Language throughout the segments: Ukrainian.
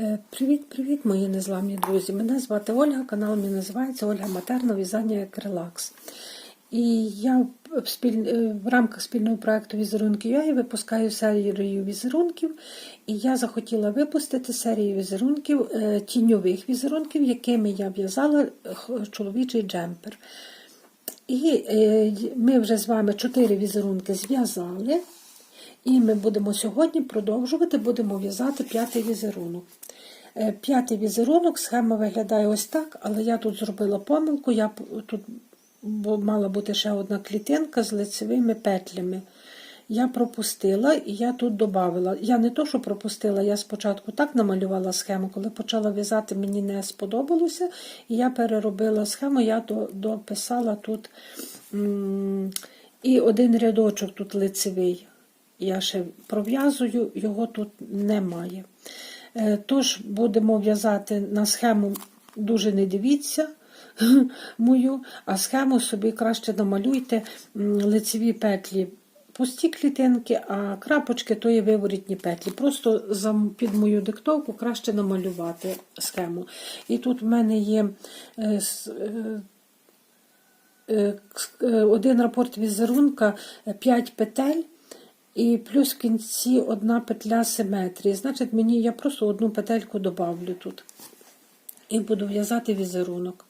Е, Привіт-привіт, мої незламні друзі. Мене звати Ольга, канал мій називається Ольга Матерна В'язання як релакс. І я в, спіль... е, в рамках спільного проєкту Візерунки я випускаю серію візерунків, і я захотіла випустити серію візерунків, е, тіньових візерунків, якими я в'язала е, чоловічий джемпер. І е, ми вже з вами чотири візерунки зв'язали. І ми будемо сьогодні продовжувати, будемо в'язати п'ятий візерунок. Е, П'ятий візерунок, схема виглядає ось так, але я тут зробила помилку. Я тут мала бути ще одна клітинка з лицевими петлями. Я пропустила і я тут додавила. Я не то, що пропустила, я спочатку так намалювала схему, коли почала в'язати, мені не сподобалося, і я переробила схему, я дописала тут і один рядочок тут лицевий. Я ще пров'язую, його тут немає. Е, Тож будемо в'язати на схему, дуже не дивіться мою, а схему собі краще намалюйте лицеві петлі. Пусті клітинки, а крапочки то є виворітні петлі. Просто під мою диктовку краще намалювати схему. І тут в мене є е, е, один рапорт візерунка 5 петель. І плюс в кінці одна петля симетрії. Значить, мені я просто одну петельку добавлю тут. І буду в'язати візерунок.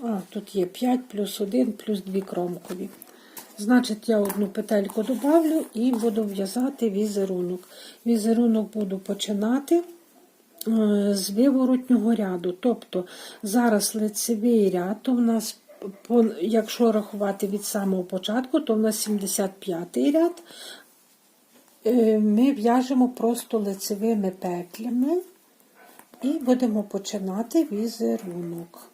А, тут є 5 плюс 1 плюс 2 кромкові. Значить, я одну петельку добавлю і буду в'язати візерунок. Візерунок буду починати е, з виворотнього ряду. Тобто зараз лицевий ряд, в нас, якщо рахувати від самого початку, то в нас 75 ряд. Е, Ми в'яжемо просто лицевими петлями і будемо починати візерунок.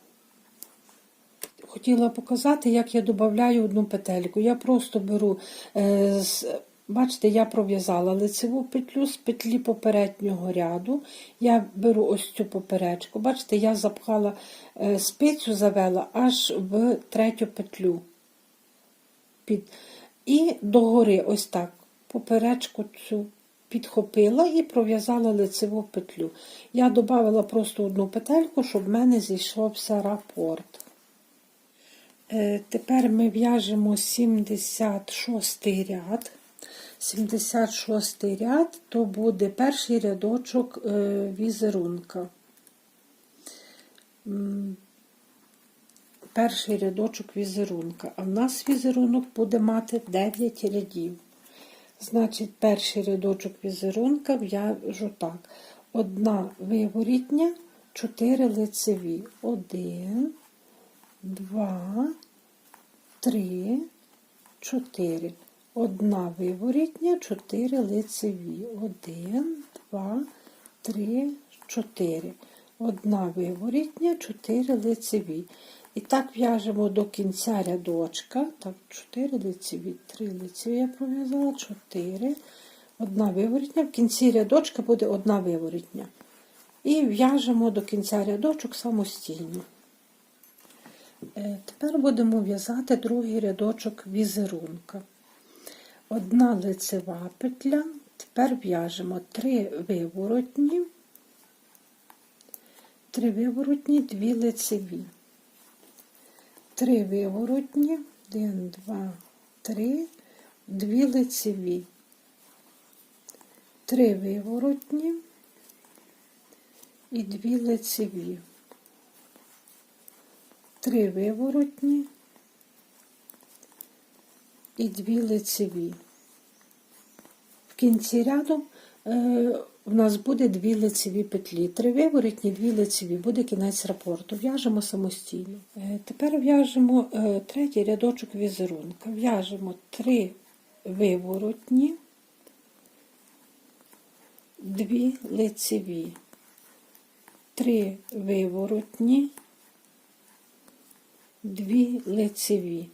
Хотіла показати, як я додаю одну петельку. Я просто беру, е, з, бачите, я пров'язала лицеву петлю з петлі попереднього ряду. Я беру ось цю поперечку. Бачите, я запхала е, спицю, завела аж в третю петлю. Під, і догори ось так поперечку цю підхопила і пров'язала лицеву петлю. Я додала просто одну петельку, щоб в мене зійшовся рапорт. Е, Тепер ми в'яжемо 76 ряд. 76 ряд то буде перший рядочок е, візерунка. Перший рядочок візерунка. А в нас візерунок буде мати 9 рядів. Значить, перший рядочок візерунка в'яжу так. Одна виворітня, 4 лицеві. Один, два, три, чотири. Одна виворітня, чотири лицеві. Один, два, три, чотири. Одна виворітня, чотири лицеві. І так в'яжемо до кінця рядочка. Так, чотири лицеві, три лицеві я пров'язала, чотири. Одна виворітня. В кінці рядочка буде одна виворітня. І в'яжемо до кінця рядочок самостійно. Е, Тепер будемо в'язати другий рядочок візерунка. Одна лицева петля. Тепер в'яжемо три виворотні, три виворотні, дві лицеві. Три виворотні, один, два, три, дві лицеві. Три виворотні і дві лицеві три виворотні і дві лицеві. В кінці ряду е, в нас буде дві лицеві петлі. Три виворотні, дві лицеві, буде кінець рапорту. В'яжемо самостійно. Е, тепер в'яжемо е, третій рядочок візерунка. В'яжемо три виворотні, дві лицеві, три виворотні дві лицеві,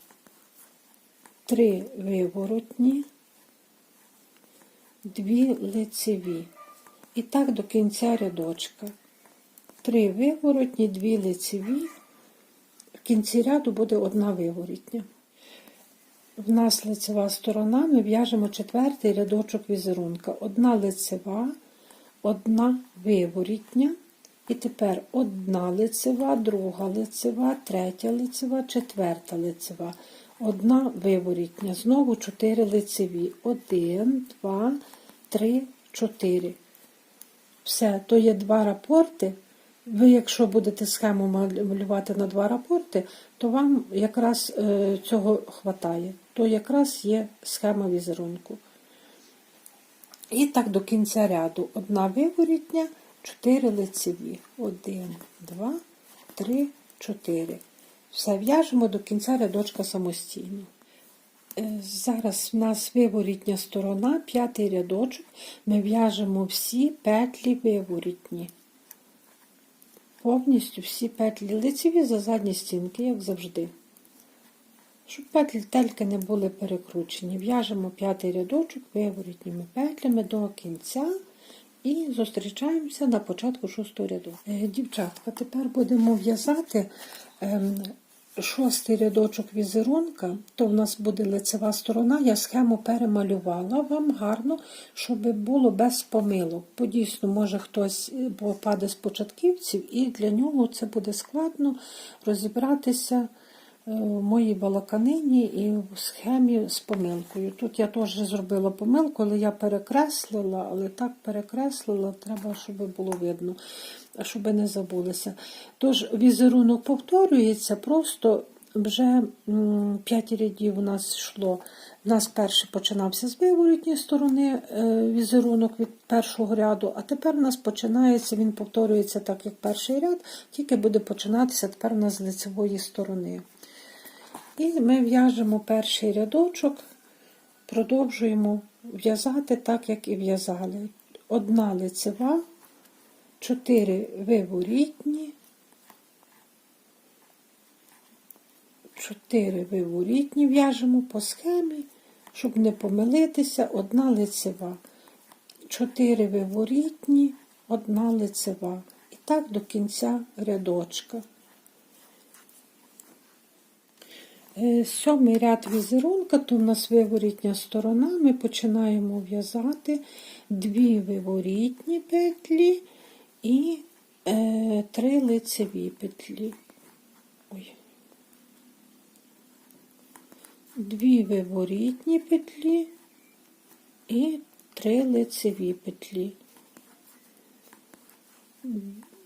три виворотні, дві лицеві. І так до кінця рядочка. Три виворотні, дві лицеві. В кінці ряду буде одна виворітня. В нас лицева сторона, ми в'яжемо четвертий рядочок візерунка. Одна лицева, одна виворітня. І тепер одна лицева, друга лицева, третя лицева, четверта лицева. Одна виворітня. Знову чотири лицеві. Один, два, три, чотири. Все, то є два рапорти. Ви, якщо будете схему малювати на два рапорти, то вам якраз е, цього хватає. То якраз є схема візерунку. І так до кінця ряду. Одна виворітня, чотири лицеві. Один, два, три, чотири. Все в'яжемо до кінця рядочка самостійно. Е, Зараз в нас виворітня сторона, п'ятий рядочок. Ми в'яжемо всі петлі виворітні. Повністю всі петлі лицеві за задні стінки, як завжди. Щоб петлі тельки не були перекручені. В'яжемо п'ятий рядочок виворітніми петлями до кінця і зустрічаємося на початку шостого ряду. Е, Дівчатка, тепер будемо в'язати ем, шостий рядочок візерунка, то в нас буде лицева сторона. Я схему перемалювала вам гарно, щоб було без помилок. Бо дійсно, може хтось е, попаде з початківців, і для нього це буде складно розібратися в моїй балаканині і в схемі з помилкою. Тут я теж зробила помилку, але я перекреслила, але так перекреслила, треба, щоб було видно, щоб не забулися. Тож візерунок повторюється, просто вже 5 рядів у нас йшло. У нас перший починався з виворотньої сторони е, візерунок від першого ряду, а тепер у нас починається, він повторюється так, як перший ряд, тільки буде починатися тепер у нас з лицевої сторони. І ми в'яжемо перший рядочок, продовжуємо в'язати так, як і в'язали. Одна лицева, чотири виворітні, чотири виворітні в'яжемо по схемі, щоб не помилитися, одна лицева. Чотири виворітні, одна лицева. І так до кінця рядочка. Е, Сьомий ряд візерунка, то в нас виворітня сторона. Ми починаємо в'язати дві виворітні петлі і е, три лицеві петлі. Ой. Дві виворітні петлі і три лицеві петлі.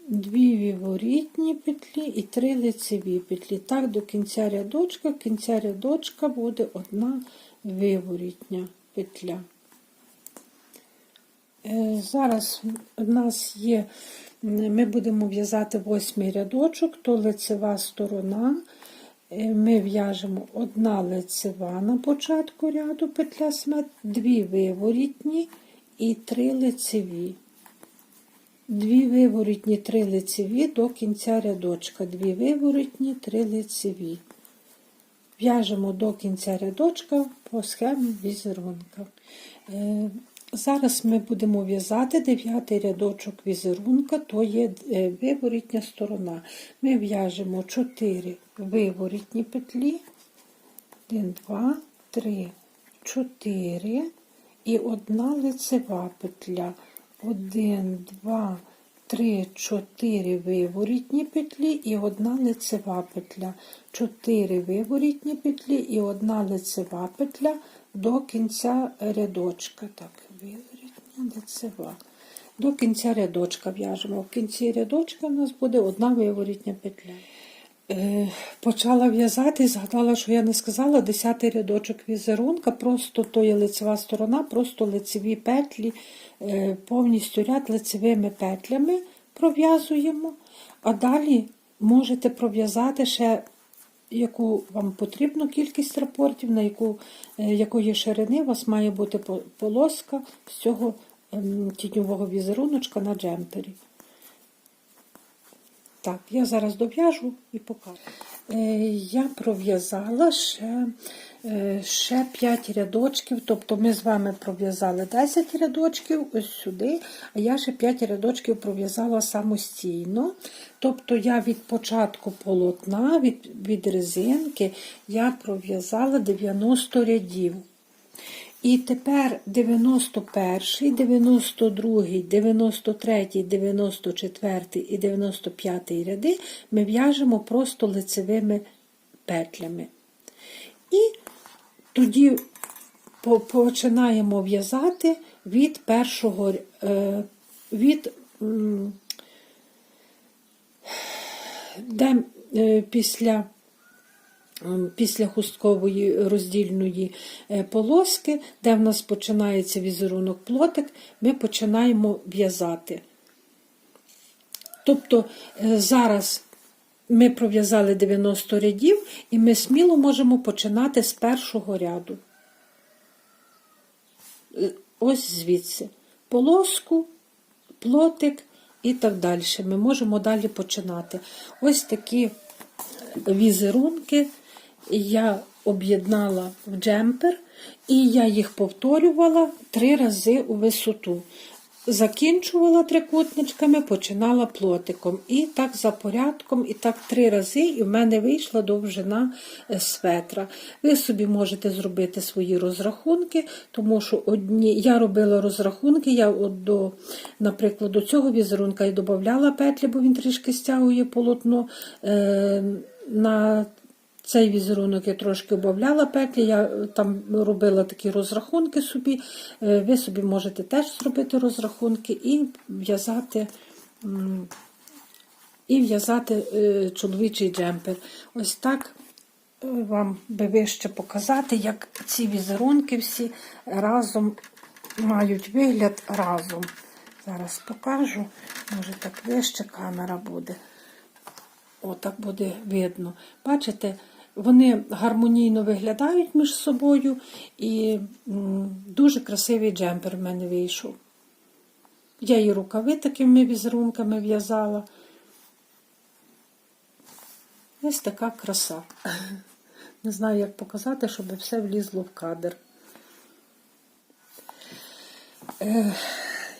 Дві виворітні петлі і три лицеві петлі. Так до кінця рядочка, кінця рядочка буде одна виворітня петля. Е, Зараз в нас є, ми будемо в'язати восьмий рядочок, то лицева сторона. Е, Ми в'яжемо одна лицева на початку ряду петля смет, дві виворітні і три лицеві. Дві виворітні, три лицеві до кінця рядочка. Дві виворітні, три лицеві. В'яжемо до кінця рядочка по схемі візерунка. Е, Зараз ми будемо в'язати дев'ятий рядочок візерунка, то є е, виворітня сторона. Ми в'яжемо 4 виворітні петлі. 1, 2, 3, 4 і одна лицева петля. 1, 2, 3, 4 виворітні петлі і одна лицева петля. 4 виворітні петлі і одна лицева петля до кінця рядочка. Так, виворітня лицева. До кінця рядочка в'яжемо. В кінці рядочка у нас буде одна виворітня петля. Е, Почала в'язати згадала, що я не сказала, десятий рядочок візерунка, просто то є лицева сторона, просто лицеві петлі, е, повністю ряд лицевими петлями пров'язуємо, а далі можете пров'язати ще яку вам потрібно кількість рапортів, на яку, е, якої ширини у вас має бути полоска з цього ем, тіньового візеруночка на джемпері. Так, я зараз дов'яжу і покажу. Е, Я пров'язала ще, е, ще 5 рядочків, тобто ми з вами пров'язали 10 рядочків ось сюди, а я ще 5 рядочків пров'язала самостійно. Тобто я від початку полотна, від, від резинки, я пров'язала 90 рядів. І тепер 91, 92, 93, 94 і 95 ряди ми в'яжемо просто лицевими петлями. І тоді починаємо в'язати від першого е, від де е, після після хусткової роздільної е, полоски, де в нас починається візерунок плотик, ми починаємо в'язати. Тобто е, зараз ми пров'язали 90 рядів, і ми сміло можемо починати з першого ряду. Е, Ось звідси. Полоску, плотик і так далі. Ми можемо далі починати. Ось такі візерунки я об'єднала в джемпер, і я їх повторювала три рази у висоту. Закінчувала трикутничками, починала плотиком. І так за порядком, і так три рази, і в мене вийшла довжина е, светра. Ви собі можете зробити свої розрахунки, тому що одні я робила розрахунки, я от до, наприклад, до цього візерунка і додавала петлі, бо він трішки стягує полотно. Е, на цей візерунок я трошки обавляла петлі, я е, там робила такі розрахунки собі. Е, Ви собі можете теж зробити розрахунки і в'язати і в'язати е, чоловічий джемпер. Ось так вам би вище показати, як ці візерунки всі разом мають вигляд разом. Зараз покажу, може так вище камера буде. Отак буде видно. Бачите, вони гармонійно виглядають між собою і дуже красивий джемпер в мене вийшов. Я і рукави такими візерунками в'язала. Ось така краса. Не знаю, як показати, щоб все влізло в кадр.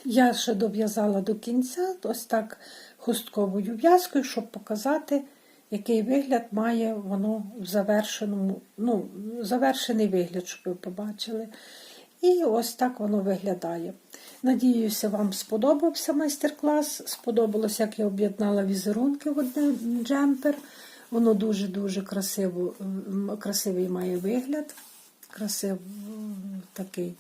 Я ще дов'язала до кінця, ось так хустковою в'язкою, щоб показати, який вигляд має воно в завершеному, ну, завершений вигляд, щоб ви побачили. І ось так воно виглядає. Надіюся, вам сподобався майстер-клас. Сподобалось, як я об'єднала візерунки в один джемпер. Воно дуже-дуже красиво, красивий має вигляд. Красивий такий.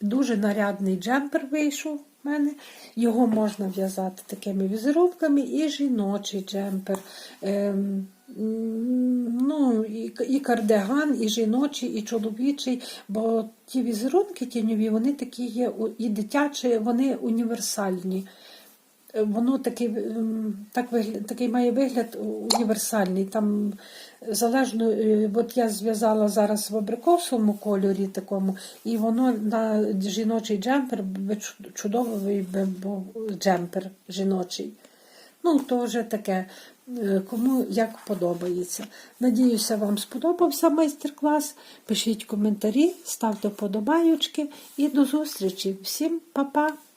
Дуже нарядний джемпер вийшов в мене. Його можна в'язати такими візерунками, і жіночий джемпер. Ем, ну, і, кардиган, і жіночий, і чоловічий, бо ті візерунки тіньові, вони такі є і дитячі, вони універсальні. Е, Воно такий, ем, так такий має вигляд універсальний. Там залежно, е, от я зв'язала зараз в абрикосовому кольорі такому, і воно на жіночий джемпер чудовий був джемпер жіночий. Ну, то таке, е, кому як подобається. Надіюся, вам сподобався майстер-клас. Пишіть коментарі, ставте вподобайочки і до зустрічі. Всім па-па!